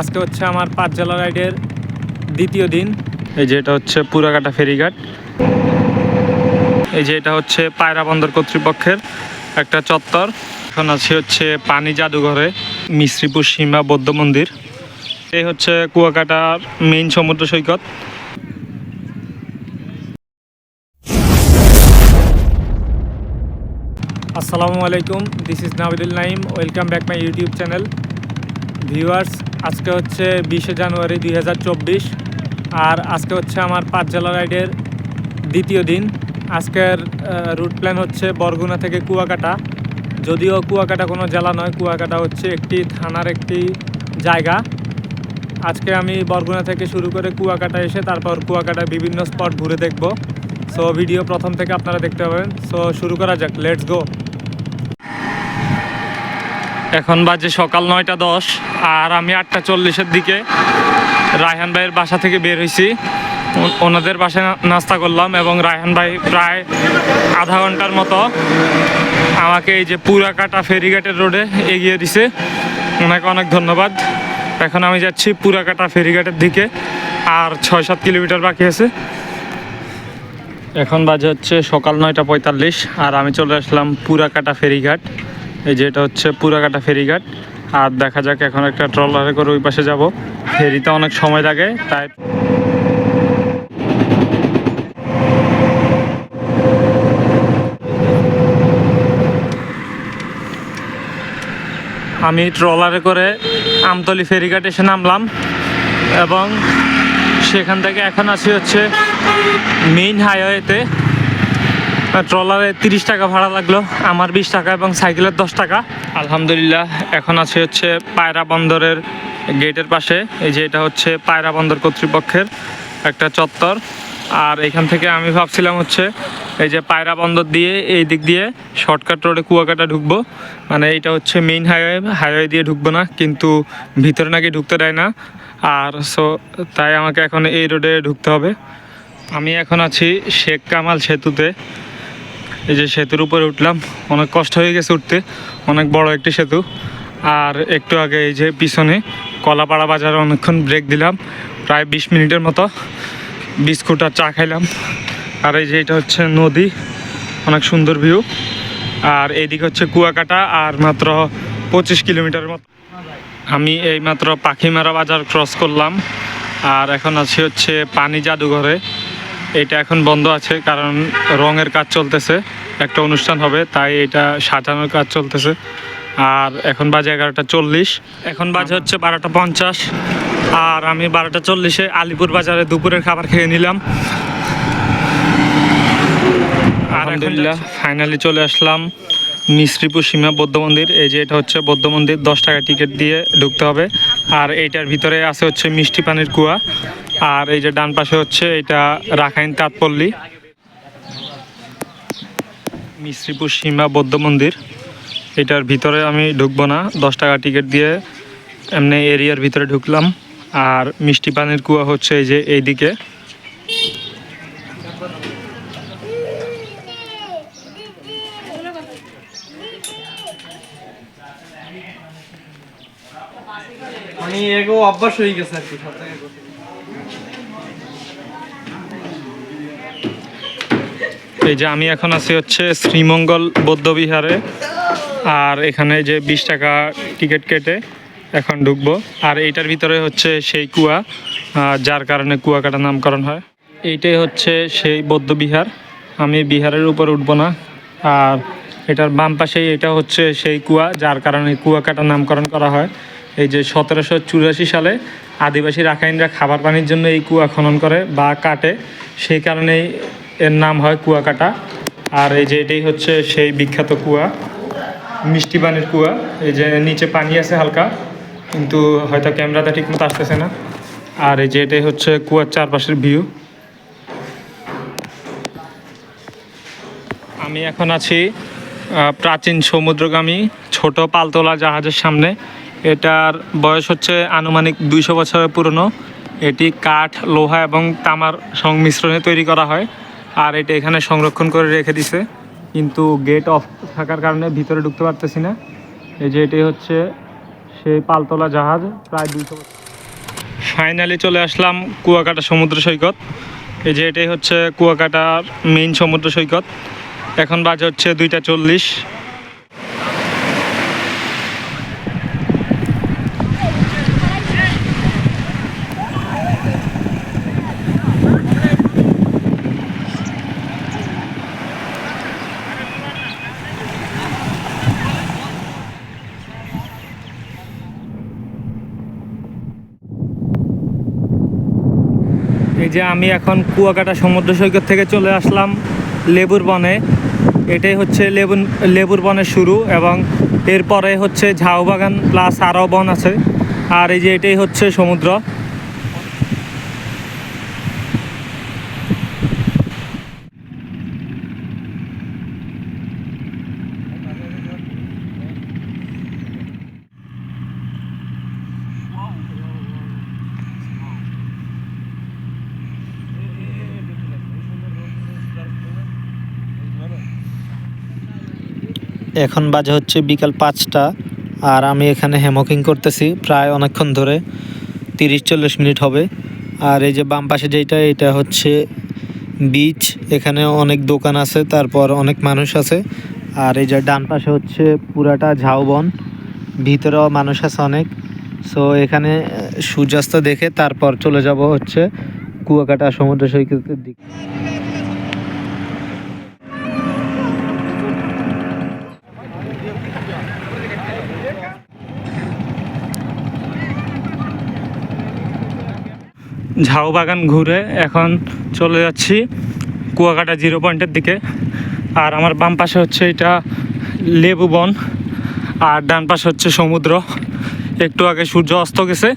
আজকে হচ্ছে আমার পাঁচ জেলা রাইডের দ্বিতীয় দিন। এই যে এটা হচ্ছে পুরাকাটা ফেরিঘাট। এই যে এটা হচ্ছে পায়রা বন্দর কর্তৃপক্ষের একটা চত্বর। এখন আছে হচ্ছে পানি জাদুঘরে, মিশ্রীপুর সীমা বৌদ্ধ মন্দির। এই হচ্ছে কুয়াকাটার মেইন সমুদ্র সৈকত। আসসালামু আলাইকুম this is Nabidul Naim welcome back my YouTube channel viewers আজকে হচ্ছে বিশে জানুয়ারি দুই হাজার চব্বিশ, আর আজকে হচ্ছে আমার পাঁচ জেলা রাইডের দ্বিতীয় দিন। আজকের রুট প্ল্যান হচ্ছে বরগুনা থেকে কুয়াকাটা। যদিও কুয়াকাটা কোনো জেলা নয়, কুয়াকাটা হচ্ছে একটি থানার একটি জায়গা। আজকে আমি বরগুনা থেকে শুরু করে কুয়াকাটা এসে তারপর কুয়াকাটার বিভিন্ন স্পট ঘুরে দেখব। সো ভিডিও প্রথম থেকে আপনারা দেখতে পাবেন। সো শুরু করা যাক লেটস গো এখন বাজে সকাল নয়টা দশ, আর আমি আটটা চল্লিশের দিকে রায়হান ভাইয়ের বাসা থেকে বের হয়েছি ওনাদের বাসায় নাস্তা করলাম এবং রায়হান ভাই প্রায় আধা ঘণ্টার মতো আমাকে এই যে পুরাকাটা ফেরিঘাটের রোডে এগিয়ে দিছে। ওনাকে অনেক ধন্যবাদ। এখন আমি যাচ্ছি পুরাকাটা ফেরিঘাটের দিকে, আর ছয় সাত কিলোমিটার বাকি আছে। এখন বাজে হচ্ছে সকাল নয়টা পঁয়তাল্লিশ, আর আমি চলে আসলাম পুরাকাটা ফেরিঘাট। এই যে এটা হচ্ছে পুরাকাটা ফেরিঘাট। আর দেখা যাক এখন একটা ট্রলারে করে ওই পাশে যাব। ফেরিতে অনেক সময় লাগে, তাই আমি ট্রলারে করে আমতলি ফেরিঘাট এসে নামলাম এবং সেখান থেকে এখন আছি হচ্ছে মেইন হাইওয়েতে। ট্রলারে তিরিশ টাকা ভাড়া লাগল, আমার বিশ টাকা এবং সাইকেলের দশ টাকা। আলহামদুলিল্লাহ, এখন আছে হচ্ছে পায়রা বন্দরের গেটের পাশে, এই যে এটা হচ্ছে পায়রা বন্দর কর্তৃপক্ষের একটা চত্বর। আর এখান থেকে আমি ভাবছিলাম হচ্ছে এই যে পায়রা বন্দর দিয়ে এই দিক দিয়ে শর্টকাট রোডে কুয়াকাটা ঢুকবো। মানে এটা হচ্ছে মেইন হাইওয়ে হাইওয়ে দিয়ে ঢুকবো না, কিন্তু ভিতরে নাকি ঢুকতে দেয় না। আর সো, তাই আমাকে এখন এই রোডে ঢুকতে হবে। আমি এখন আছি শেখ কামাল সেতুতে। এই যে সেতুর উপরে উঠলাম, অনেক কষ্ট হয়ে গেছে উঠতে, অনেক বড় একটি সেতু। আর একটু আগে এই যে পিছনে কলাপাড়া বাজারে অনেকক্ষণ ব্রেক দিলাম, প্রায় বিশ মিনিটের মতো বিস্কুট আর চা খাইলাম। আর এই যে এটা হচ্ছে নদী, অনেক সুন্দর ভিউ আর এইদিকে হচ্ছে কুয়াকাটা, আর মাত্র পঁচিশ কিলোমিটারের মতো। আমি এই মাত্র পাখিমারা বাজার ক্রস করলাম, আর এখন আছি হচ্ছে পানি জাদুঘরে। এটা এখন বন্ধ আছে কারণ রঙের কাজ চলতেছে একটা অনুষ্ঠান হবে তাই এটা সাজানোর কাজ চলতেছে। আর এখন বাজে এগারোটা চল্লিশ এখন বাজে হচ্ছে বারোটা পঞ্চাশ আর আমি বারোটা চল্লিশে আলিপুর বাজারে দুপুরের খাবার খেয়ে নিলাম। আলহামদুলিল্লাহ। ফাইনালি চলে আসলাম মিশ্রীপুর সীমা বৌদ্ধ মন্দির। এই যে এটা হচ্ছে বৌদ্ধ মন্দির দশ টাকা টিকিট দিয়ে ঢুকতে হবে। আর এইটার ভিতরে আছে হচ্ছে মিষ্টি পানির কুয়া। আর এই যে ডান পাশে হচ্ছে এটা রাখাইন তাঁতপল্লী মিশ্রীপুর সীমা বৌদ্ধ মন্দির। এটার ভিতরে আমি ঢুকবো না। দশ টাকা টিকিট দিয়ে এমনি এরিয়ার ভিতরে ঢুকলাম। আর মিষ্টি পানির কুয়া হচ্ছে এই যে এইদিকে। মানে এগো অভ্যাস হয়ে গেছে আর কি এই যে আমি এখন আছি হচ্ছে শ্রীমঙ্গল বৌদ্ধবিহারে। আর এখানে যে বিশ টাকা টিকিট কেটে এখন ঢুকবো। আর এইটার ভিতরে হচ্ছে সেই কুয়া যার কারণে কুয়াকাটা নামকরণ হয়। এইটাই হচ্ছে সেই বৌদ্ধবিহার। আমি বিহারের উপর উঠবো না। আর এটার বাম পাশেই এটা হচ্ছে সেই কুয়া, যার কারণে কুয়াকাটা নামকরণ করা হয়। এই যে সতেরোশো চুরাশি সালে আদিবাসী রাখাইনরা খাবার পানির জন্য এই কুয়া খনন করে বা কাটে। সেই কারণেই এর নাম হয় কুয়াকাটা আর এই যে এটাই হচ্ছে সেই বিখ্যাত কুয়া, মিষ্টি পানির কুয়া। এই যে নিচে পানি আছে হালকা, কিন্তু হয়তো ক্যামেরাটা ঠিক মতো আসতেছে না। আর এই যে এটাই হচ্ছে কুয়ার চারপাশের ভিউ আমি এখন আছি প্রাচীন সমুদ্রগামী ছোট পালতোলা জাহাজের সামনে। এটার বয়স হচ্ছে আনুমানিক দুইশো বছরের পুরনো। এটি কাঠ, লোহা এবং তামার সংমিশ্রণে তৈরি করা হয়। আর এটা এখানে সংরক্ষণ করে রেখে দিছে। কিন্তু গেট অফ থাকার কারণে ভিতরে ঢুকতে পারতেছি না। এই যে এটি হচ্ছে সেই পালতলা জাহাজ, প্রায় দুইশো ফাইনালি চলে আসলাম কুয়াকাটা সমুদ্র সৈকত। এই যে এটাই হচ্ছে কুয়াকাটার মেইন সমুদ্র সৈকত। এখন বাজে হচ্ছে দুইটা চল্লিশ। এই যে আমি এখন কুয়াকাটা সমুদ্র সৈকত থেকে চলে আসলাম লেবুর বনে। এটাই হচ্ছে লেবুর লেবুর বনের শুরু এবং এরপরে হচ্ছে ঝাউবাগান প্লাস আরও বন আছে। আর এই যে এটাই হচ্ছে সমুদ্র। এখন বাজে হচ্ছে বিকাল পাঁচটা, আর আমি এখানে হ্যামকিং করতেছি প্রায় অনেকক্ষণ ধরে, তিরিশ চল্লিশ মিনিট হবে। আর এই যে বাম পাশে যেটা এটা হচ্ছে বিচ, এখানে অনেক দোকান আছে, তারপর অনেক মানুষ আছে। আর এই যে ডান পাশে হচ্ছে পুরাটা ঝাউবন, ভিতরেও মানুষ আছে অনেক। সো এখানে সূর্যাস্ত দেখে তারপর চলে যাব হচ্ছে কুয়াকাটা সমুদ্র সৈকতের দিকে। ঝাউ বাগান ঘুরে এখন চলে যাচ্ছি কুয়াকাটা জিরো পয়েন্টের দিকে। আর আমার বাম পাশে হচ্ছে এটা লেবু বন, আর ডান পাশে হচ্ছে সমুদ্র। একটু আগে সূর্য অস্ত গেছে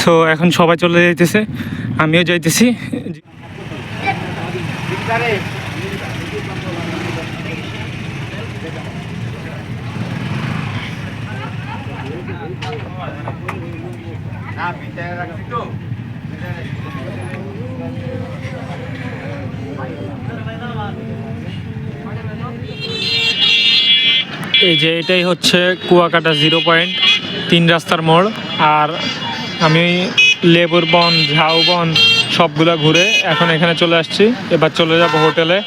সো এখন সবাই চলে যাইতেছে, আমিও যাইতেছি। এই যে এটাই হচ্ছে কুয়াকাটা জিরো পয়েন্ট, তিন রাস্তার মোড়, আর আমি লেবুর বন, ঝাউ বন সবগুলো ঘুরে এখন এখানে চলে আসছি। এবার চলে যাব হোটেলে।